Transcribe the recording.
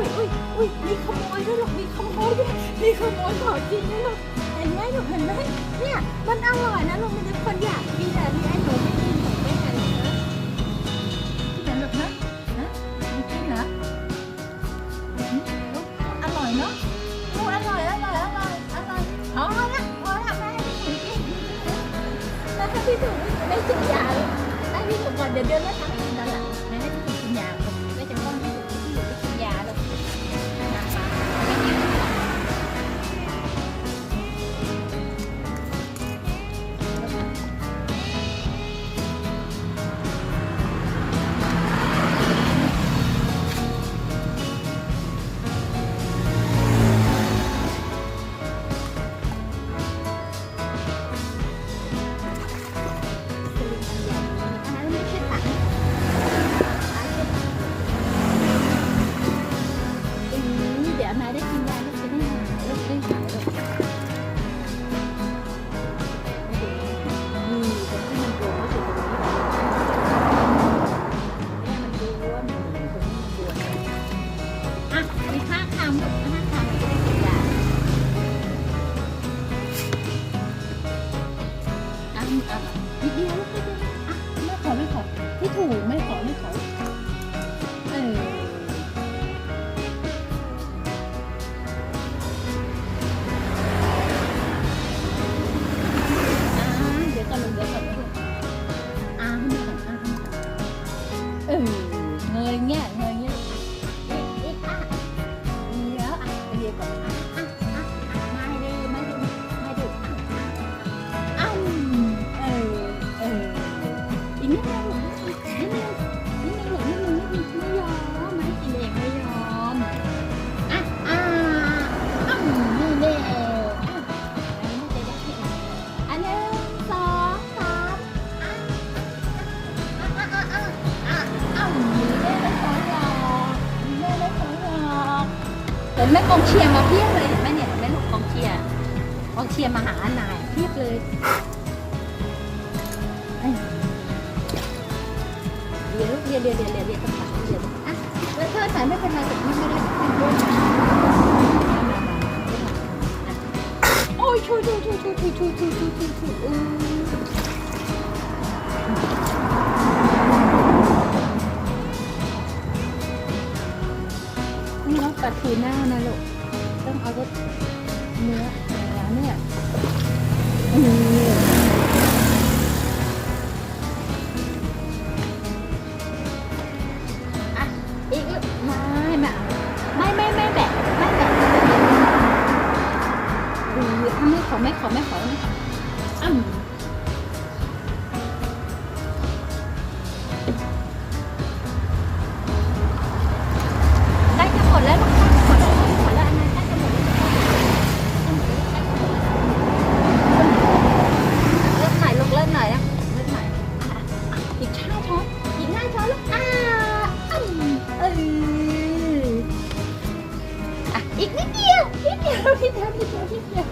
อุ้ยอุ้ยอุ้ยมีขโมยด้วยหรอกมีขโมยด้วยมีขโมยของกินด้วยหรอกเห็นไหมหนูเห็นไหมเนี่ยมันอร่อยนะลูกมันจะคนอยากกินแต่นี่ไอ้หนูไม่กินหนูไม่กันนะที่ไหนแบบนั้นนะไม่กินเหรอร่อยเนาะลูกอร่อยอร่อยอร่อยอร่อยพอละพอละแม่ให้พี่ถุยกินแม่ให้พี่ถุยไม่กินยาเลยให้พี่ถุยก่อนเดี๋ยวเดือนละครั้งกินตอนหลังแม่ให้พี่ถุยกินยา ขอไม่ขอ ไม่ถูกไม่ขอไม่ขอเอ สองดอกหนีได้เลยสองดอกเห็นไหมกองเชียร์มาเพียบเลยเห็นไหมเนี่ยเห็นไหมลูกกองเชียร์กองเชียร์มาหานายเพียบเลย เอ้ยเดี๋ยวลูกเดี๋ยวเดี๋ยวเดี๋ยวเดี๋ยวเดี๋ยวต้องถ่ายเดี๋ยวอะแล้วเธอถ่ายไม่เป็นไรแต่ไม่ได้โอ้ยช่วยช่วยช่วยช่วยช่วยช่วยช่วยช่วยช่วยช่วยอือนี่น้องปลาทูน่านะลูกต้องเอารสเนื้อเนื้อเนี่ย ถ้าไม่ขอไม่ขอไม่ขอไม่ขออ้ำใกล้จะหมดแล้วลูกใกล้จะหมดแล้วหมดแล้วอันนั้นใกล้จะหมดแล้วใกล้จะหมดแล้วใกล้จะหมดแล้วเริ่มใหม่ลูกเริ่มหน่อยนะเริ่มใหม่อะอะอีกห้าช้อนอีกห้าช้อนลูกอ่าอืมเอออะอีกนิดเดียวนิดเดียวนิดเดียวนิดเดียวนิดเดียว